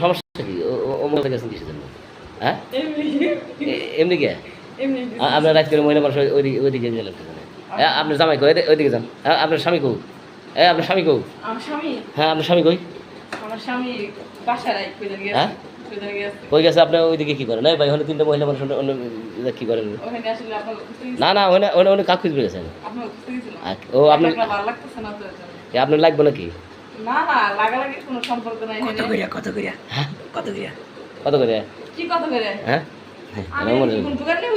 সমস্যা কি? মনে গেছেন কিসের জন্য? হ্যাঁ? এমনি। কে? আপনার রাত করে মহিলা মানুষ ওই- ওইদিকে গেলেন হ্যাঁ আপনার জামাই কই? ওইদিকে- যান। হ্যাঁ আপনার স্বামী কৌ হ্যাঁ আপনার স্বামী কৌ হ্যাঁ আপনার স্বামী কই? হ্যাঁ? গেছে গেছে। কই গেছে? আপনি ওইদিকে কি করেন? এই ভাই ওখানে তিনটা মহিলা মানুষ অন্য- কি করেন? না না ওখানে ওখানে ওখানে কাক খুঁজবে গেছেন ও আপনার আপনার লাগবে নাকি? না না লাগালাগি কোনো সম্পর্ক নাই কত এখানে। করিয়া কত করিয়া কত করিয়া কত করে কি কথা করে হ্যাঁ? আমি কি কোনো দোকান নাকি?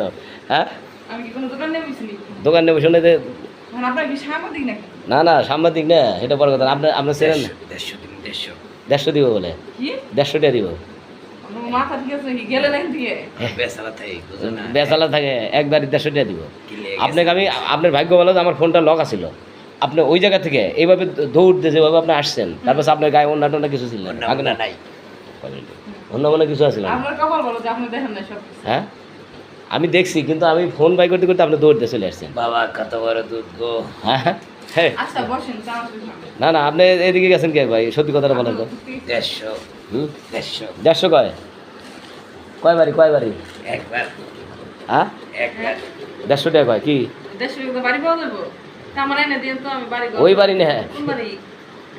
দাও হ্যাঁ আমি কি কোনো দোকান নিয়ে নাকি? দোকান নেব শুনে আপনার কি সাংবাদিক নাকি? না না সাংবাদিক না এটা বড় কথা না। আপনার আপনার ছেলেন না? দেড়শো দিন দেড়শো। দেড়শো দিব বলে? কি? দেড়শো টাকা দিব। মাথা ঠিক আছে গেলে নাকি দিয়ে? বেসালা থাই বুঝো বেচালা থাকে একবার দেড়শো টাকা দিব। আপনাকে আমি আপনার ভাগ্য বলো আমার ফোনটা লক আছিল। আপনি ওই জায়গা থেকে এইভাবে দৌড় দিয়ে যেভাবে আপনি আসছেন তারপর আপনার গায়ে অন্য টন্য কিছু ছিল না। না নাই। অন্য মনে কিছু আছিল না? আপনার কপাল বলো যে আপনি দেখেন না সব কিছু হ্যাঁ? আমি দেখছি কিন্তু আমি ফোন বাই করতে করতে আপনি দৌড় দিয়ে চলে আসছেন। বাবা কত বড় দুধ গো। হ্যাঁ হ্যাঁ। আচ্ছা। না না আপনি এদিকে গেছেন কে ভাই? সত্যি কথাটা বলেন তো। দেড়শো হুম? দেড়শো। দেড়শো কয়? কয় বাড়ি কয় বাড়ি? একবার। হ্যাঁ? একবার। দেড়শো টাকা কয় কি? দেড়শো বাড়ি পাওয়া যাব? তা আমার এনে দিন তো আমি বাড়ি ওই বাড়ি না হ্যাঁ। কোন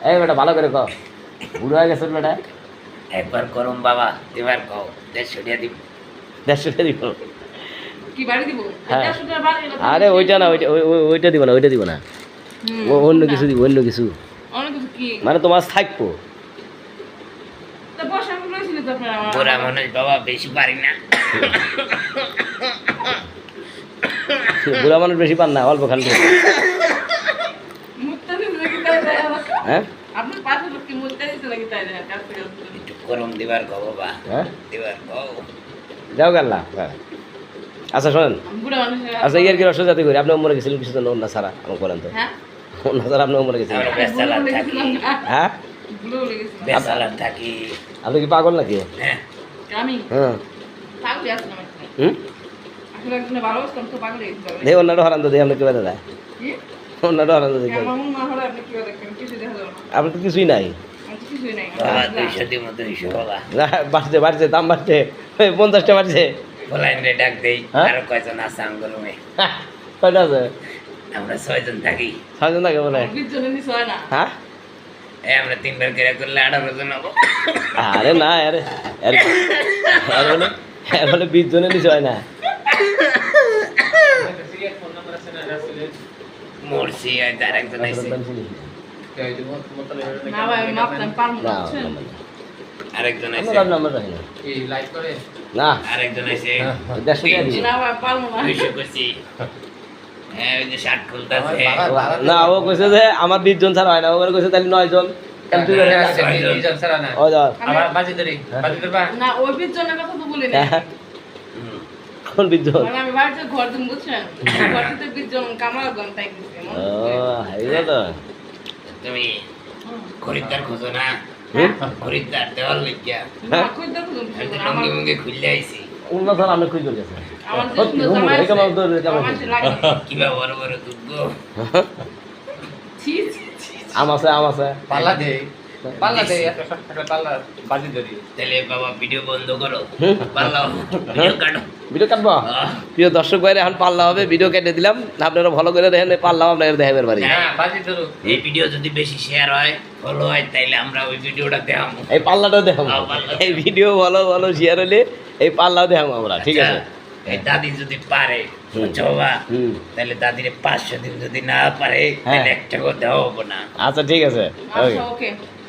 এই বেটা ভালো করে কও। বুড়ো হয়ে গেছেন বেটা? একবার করুম বাবা এবার কও দেড়শো টাকা দিব দেড়শো টাকা দিব? কি বাড়ি দিব? হ্যাঁ। আরে ওইটা না ওইটা ওই- ওই- ওইটা দিব না ওইটা দিব না। ও- অন্য কিছু দিব অন্য কিছু। অন্য কিছু কি? মানে তোমার থাকব। বুড়া মানুষ বাবা বেশি পারি না। বুড়া মানুষ বেশি পান না অল্প খান। কও যাও গেল্লা আচ্ছা শোনেন। আচ্ছা ইয়ার কি রসজাতি করি? আপনি মরে গেছিলেন কিছু জন্য? অন্য ছাড়া আমার বলেন তো। হ্যাঁ? অন্য আপনি মরে গেছিলেন? হ্যাঁ? গেছিলাম। বেসালা থাকি। আপনি কি পাগল নাকি? হ্যাঁ। হ্যাঁ। হুম। দেখি অন্যটা হরান তো দেখি আপনি কি বেঁধে দেয়? আপনি কি দেখবেন? কিছু দেখা যাবে না। আপনার তো কিছুই নাই। বাড়ছে বাড়ছে দাম বাড়ছে ওই পঞ্চাশটা বাড়ছে। ডাক দেই। হ্যাঁ? আরও কয়জন আছে আঙ্গুরমে? হ্যাঁ, কয়টা আছে? আমরা ছয়জন থাকি। ছয়জন থাকে বলে হয়। হ্যাঁ আমরা তিনবার করে করলে আঠারো জন হব। আরে না আরে বলে এর বলে বিশ জনের নিচে হয় না। মরছি আর আর একজন আছে না ভাই, আমি মাপতাম না, না আরেকজন আছে আমার নাম্বার রাখি না। না। আরেকজন আছে দেড়শো টাকা দিই না ভাই, পারব না। দুইশো করছি হ্যাঁ ওই যে শার্ট খুলতেছে। না ও কইছে যে আমার বিশ জন ছাড়া হয় না। ও কইছে তাহলে নয় জন। তাহলে তুই ও যা। না, ওই বিশ জনের কথা তো বলি নাই। কোন জন মানে তুমি খরিদ্দার খোঁজো না? খরিদ্দার দেওয়ার লিখিয়া। লঙ্গি মুঙ্গি খুললে আইছি। অন্য ধর আমি খুঁজে গেছে। আম আছে আম আছে। পাল্লা দে। পাল্লা পাল্লা বাজি ধরি তাহলে বাবা ভিডিও বন্ধ করো। পাল্লা ভিডিও কাটো। ভিডিও কাটবো? প্রিয় দর্শক ভাইরা এখন পাল্লা হবে। ভিডিও কেটে দিলাম। আপনারা ভালো করে দেখেন পাল্লা আপনারা দেখাবেন বাড়ি। হ্যাঁ এই ভিডিও যদি বেশি শেয়ার হয় ফলো হয় তাইলে আমরা ওই ভিডিওটা দেখাবো। এই দেখাবো। হ্যাঁ, এই ভিডিও ভালো ভালো শেয়ার হলে এই পাল্লাও দেখাবো আমরা ঠিক আছে? আচ্ছা, এই দাদি যদি পারে বাবা? তাহলে দাদিরে পাঁচশো দিন যদি না পারে হ্যাঁ। তাহলে একটা কথা হব না। আচ্ছা ঠিক আছে। ওকে আচ্ছা,